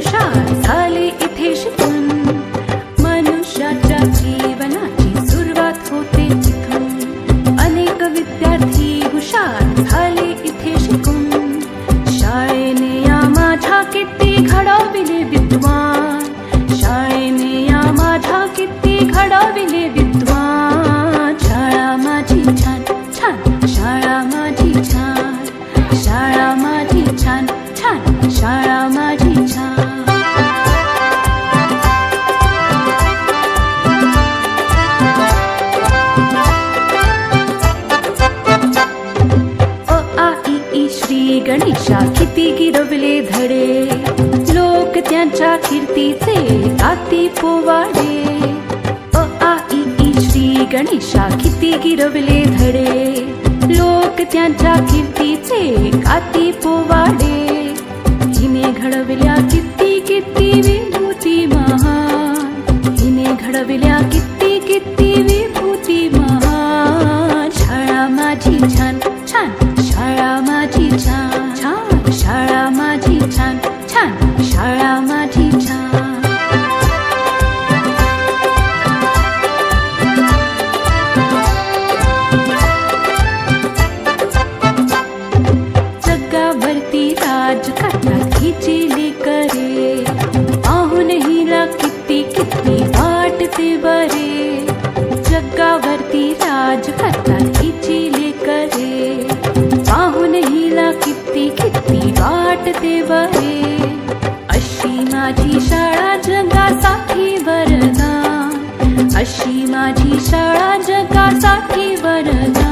हुशार झाले इथे शिकून. मनुष्याच्या जीवनाची सुरुवात होते तिथून. अनेक विद्यार्थी हुशार झाले इथे शिकून. शाळेने या माझ्या किती घडविले विद्वान. शाळेने या माझ्या किती घडविले विद्वान. शाळा माझी छान छान. शाळा माझी छान. शाळा माझी छान छान. शाळा माझी छान. त्यांच्या किती गिरवले धडे. लोक त्यांच्या कीर्तीचे गाती पोवाडे. अ आ इ ई श्री गणेशा किती गिरवले धडे. लोक त्यांच्या कीर्तीचे काती पोवाडे. हिने घडविल्या किती किती विभूती महान. हिने घडविल्या किती किती विभूती महान. शाळा माझी छान छान. शाळा माझी छान. जगावरती राज करतात हिची लेकरे आहुन हिला किती किती वाटते बरे. जगावरती राज करतात हिची लेकरे पाहून हिला किती किती वाटते बरे. अशी माझी शाळा जगासाठी वरदान अशी माझी शाळा जगासाठी वरदान